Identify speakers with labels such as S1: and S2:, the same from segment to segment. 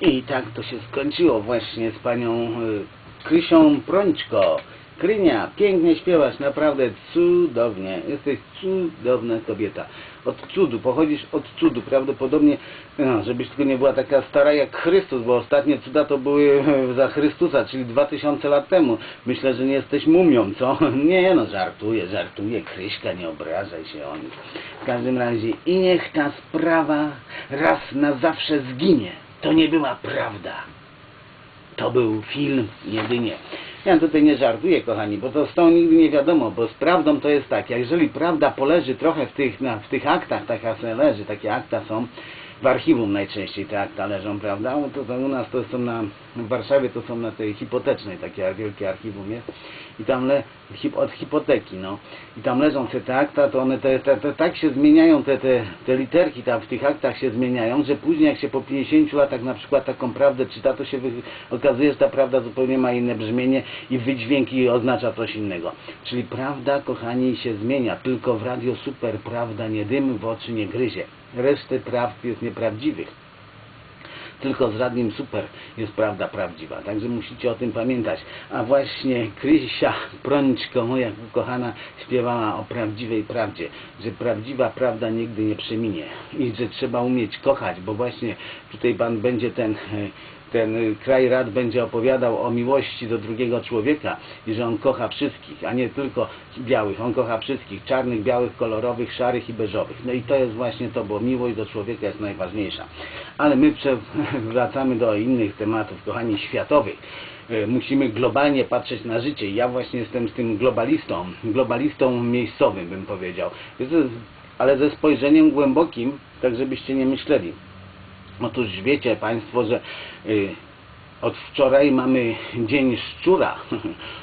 S1: I tak to się skończyło właśnie z panią y, Krysią Prąćko. Krynia, pięknie śpiewasz, naprawdę cudownie. Jesteś cudowna kobieta. Od cudu, pochodzisz od cudu. Prawdopodobnie, no, żebyś tylko nie była taka stara jak Chrystus, bo ostatnie cuda to były e, za Chrystusa, czyli 2000 lat temu. Myślę, że nie jesteś mumią, co? Nie, no żartuję, żartuję. Kryśka, nie obrażaj się o nich. W każdym razie i niech ta sprawa raz na zawsze zginie. To nie była prawda. To był film jedynie. Ja tutaj nie żartuję, kochani, bo to z tą nigdy nie wiadomo, bo z prawdą to jest tak, jeżeli prawda poleży trochę w tych, na, w tych aktach, taka leży, takie akta są, w archiwum najczęściej te akta leżą, prawda? No to, u nas to są na, w Warszawie to są na tej hipotecznej, takie wielkie archiwum jest i tam le, od hipoteki, no. I tam leżą te, akta, to one te, te, te, tak się zmieniają, te, te, te literki tam w tych aktach się zmieniają, że później jak się po 50 latach na przykład taką prawdę czyta, to się wy, okazuje, że ta prawda zupełnie ma inne brzmienie i wydźwięk i oznacza coś innego. Czyli prawda, kochani, się zmienia, tylko w Radio Super prawda nie dym w oczy nie gryzie. Resztę prawd jest nieprawdziwych tylko z Radiem Super jest prawda prawdziwa. Także musicie o tym pamiętać. A właśnie Krysia Prączko, moja kochana, śpiewała o prawdziwej prawdzie, że prawdziwa prawda nigdy nie przeminie i że trzeba umieć kochać, bo właśnie tutaj Pan będzie ten e, ten kraj rad będzie opowiadał o miłości do drugiego człowieka i że on kocha wszystkich, a nie tylko białych. On kocha wszystkich, czarnych, białych, kolorowych, szarych i beżowych. No i to jest właśnie to, bo miłość do człowieka jest najważniejsza. Ale my wracamy do innych tematów, kochani, światowych e, musimy globalnie patrzeć na życie. Ja właśnie jestem z tym globalistą, globalistą miejscowym bym powiedział. Ale ze spojrzeniem głębokim, tak żebyście nie myśleli. Otóż wiecie Państwo, że y, od wczoraj mamy dzień szczura.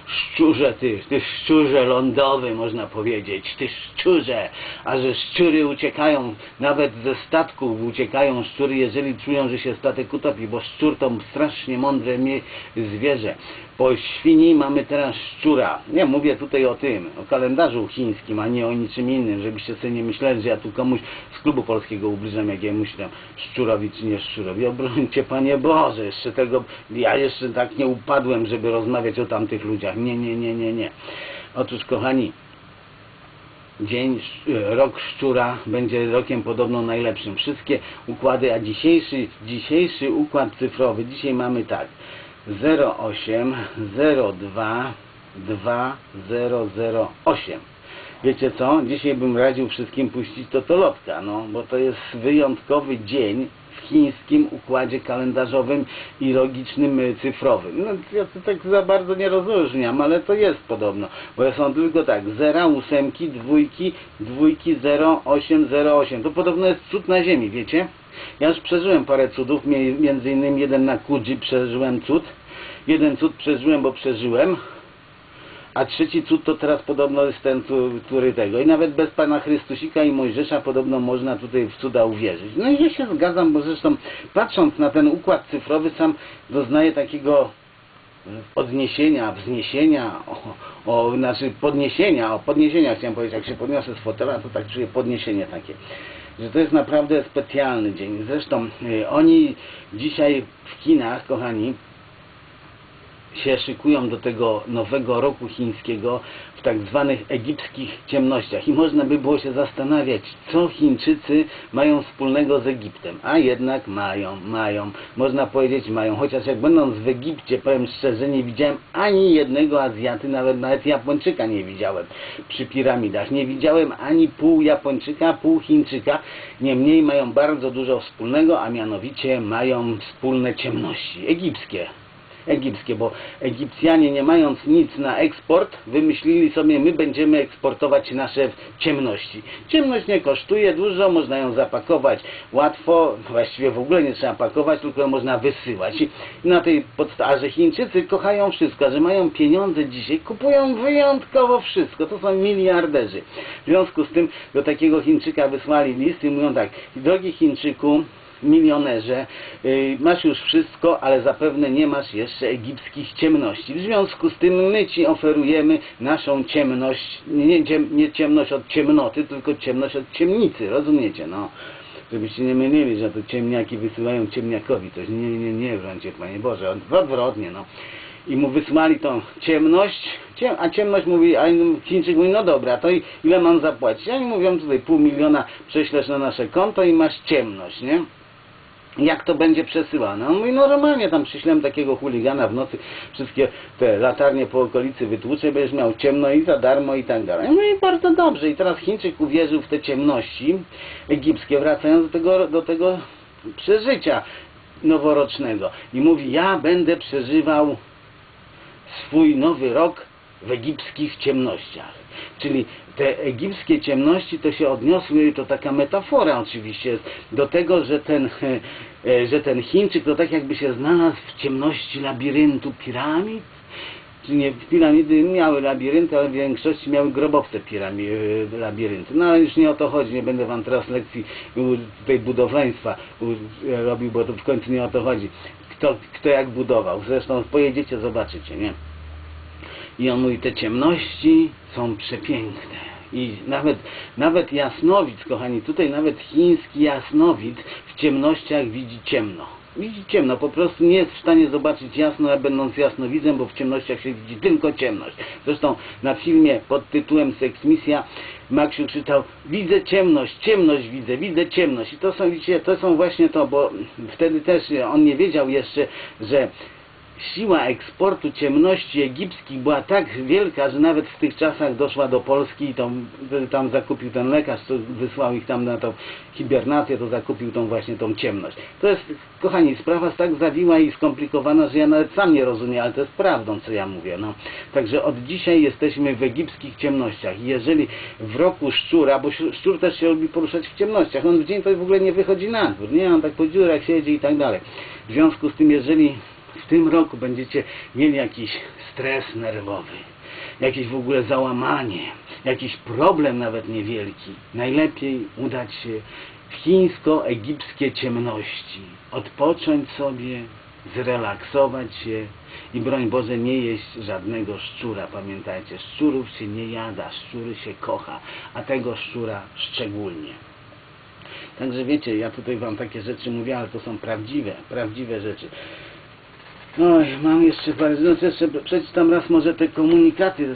S1: Szczurze, ty, ty szczurze lądowy, można powiedzieć, ty szczurze. A że szczury uciekają, nawet ze statków uciekają szczury, jeżeli czują, że się statek utopi, bo szczur to strasznie mądre zwierzę. Po świni mamy teraz szczura. Nie, mówię tutaj o tym, o kalendarzu chińskim, a nie o niczym innym, żebyście sobie nie myśleli, że ja tu komuś z klubu polskiego ubliżam jakiemuś tam szczurowi czy nie szczurowi. Obrońcie Panie Boże, jeszcze tego, ja jeszcze tak nie upadłem, żeby rozmawiać o tamtych ludziach. Nie, nie, nie, nie, nie. Otóż kochani, dzień, rok szczura będzie rokiem podobno najlepszym. Wszystkie układy, a dzisiejszy, dzisiejszy układ cyfrowy, dzisiaj mamy tak, 08 02 2008 Wiecie co? Dzisiaj bym radził wszystkim puścić to Tolotka, no, bo to jest wyjątkowy dzień w chińskim układzie kalendarzowym i logicznym y, cyfrowym. No, ja to tak za bardzo nie rozróżniam, ale to jest podobno, bo są tylko tak, 0, ósemki, dwójki, dwójki, 0, 8, 0, 8. To podobno jest cud na ziemi, wiecie? Ja już przeżyłem parę cudów, między innymi jeden na Kudzi przeżyłem cud. Jeden cud przeżyłem, bo przeżyłem. A trzeci cud to teraz podobno jest ten, który tego. I nawet bez Pana Chrystusika i Mojżesza podobno można tutaj w cuda uwierzyć. No i ja się zgadzam, bo zresztą patrząc na ten układ cyfrowy sam doznaję takiego podniesienia, wzniesienia, o, o, znaczy podniesienia, o podniesienia chciałem powiedzieć, jak się podniosę z fotela, to tak czuję podniesienie takie że to jest naprawdę specjalny dzień. Zresztą y, oni dzisiaj w Chinach, kochani, się szykują do tego nowego roku chińskiego w tak zwanych egipskich ciemnościach. I można by było się zastanawiać, co Chińczycy mają wspólnego z Egiptem. A jednak mają, mają. Można powiedzieć mają. Chociaż jak będąc w Egipcie, powiem szczerze, nie widziałem ani jednego Azjaty, nawet nawet Japończyka nie widziałem przy piramidach. Nie widziałem ani pół Japończyka, pół Chińczyka. Niemniej mają bardzo dużo wspólnego, a mianowicie mają wspólne ciemności egipskie egipskie, bo Egipcjanie nie mając nic na eksport, wymyślili sobie, my będziemy eksportować nasze ciemności. Ciemność nie kosztuje dużo, można ją zapakować łatwo, właściwie w ogóle nie trzeba pakować, tylko ją można wysyłać. I na tej podstawie, że Chińczycy kochają wszystko, że mają pieniądze dzisiaj, kupują wyjątkowo wszystko, to są miliarderzy. W związku z tym do takiego Chińczyka wysłali list i mówią tak, drogi Chińczyku, milionerze, y, masz już wszystko, ale zapewne nie masz jeszcze egipskich ciemności. W związku z tym my Ci oferujemy naszą ciemność, nie, nie ciemność od ciemnoty, tylko ciemność od ciemnicy, rozumiecie, no. Żebyście nie mylili, że to ciemniaki wysyłają ciemniakowi coś. Nie, nie, nie, wręcie, Panie Boże, od- odwrotnie, no. I mu wysłali tą ciemność, ciem, a ciemność mówi, a Chińczyk mówi, no dobra, to ile mam zapłacić? Oni mówią, tutaj pół miliona prześlesz na nasze konto i masz ciemność, nie? Jak to będzie przesyłane. On mówi, no normalnie tam przyślemy takiego chuligana w nocy, wszystkie te latarnie po okolicy wytłuczę, będziesz miał ciemno i za darmo i tak dalej. No i bardzo dobrze. I teraz Chińczyk uwierzył w te ciemności egipskie, wracając do tego, do tego przeżycia noworocznego. I mówi, ja będę przeżywał swój nowy rok w egipskich ciemnościach. Czyli te egipskie ciemności to się odniosły, to taka metafora oczywiście jest, do tego, że ten, że ten Chińczyk to tak jakby się znalazł w ciemności labiryntu piramid. Czy nie, piramidy miały labirynty, ale w większości miały grobowce pirami, labirynty. No ale już nie o to chodzi, nie będę wam teraz lekcji tutaj budowlaństwa robił, bo to w końcu nie o to chodzi. Kto, kto jak budował. Zresztą pojedziecie, zobaczycie, nie? I on mówi, te ciemności są przepiękne. I nawet, nawet jasnowidz, kochani, tutaj nawet chiński jasnowidz w ciemnościach widzi ciemno. Widzi ciemno, po prostu nie jest w stanie zobaczyć jasno, a będąc jasnowidzem, bo w ciemnościach się widzi tylko ciemność. Zresztą na filmie pod tytułem Seksmisja Maksiu czytał Widzę ciemność, ciemność widzę, widzę ciemność. I to są, widzicie, to są właśnie to, bo wtedy też on nie wiedział jeszcze, że siła eksportu ciemności egipskich była tak wielka, że nawet w tych czasach doszła do Polski i tą, tam zakupił ten lekarz, co wysłał ich tam na tą hibernację, to zakupił tą właśnie tą ciemność. To jest, kochani, sprawa jest tak zawiła i skomplikowana, że ja nawet sam nie rozumiem, ale to jest prawdą, co ja mówię. No. Także od dzisiaj jesteśmy w egipskich ciemnościach. I jeżeli w roku szczura, bo szczur też się lubi poruszać w ciemnościach, on w dzień to w ogóle nie wychodzi na dwór, nie? On tak po dziurach siedzi i tak dalej. W związku z tym, jeżeli w tym roku będziecie mieli jakiś stres nerwowy, jakieś w ogóle załamanie, jakiś problem nawet niewielki, najlepiej udać się w chińsko-egipskie ciemności, odpocząć sobie, zrelaksować się i broń Boże nie jeść żadnego szczura. Pamiętajcie, szczurów się nie jada, szczury się kocha, a tego szczura szczególnie. Także wiecie, ja tutaj wam takie rzeczy mówię, ale to są prawdziwe, prawdziwe rzeczy. Oj, mam jeszcze parę, no jeszcze przeczytam raz może te komunikaty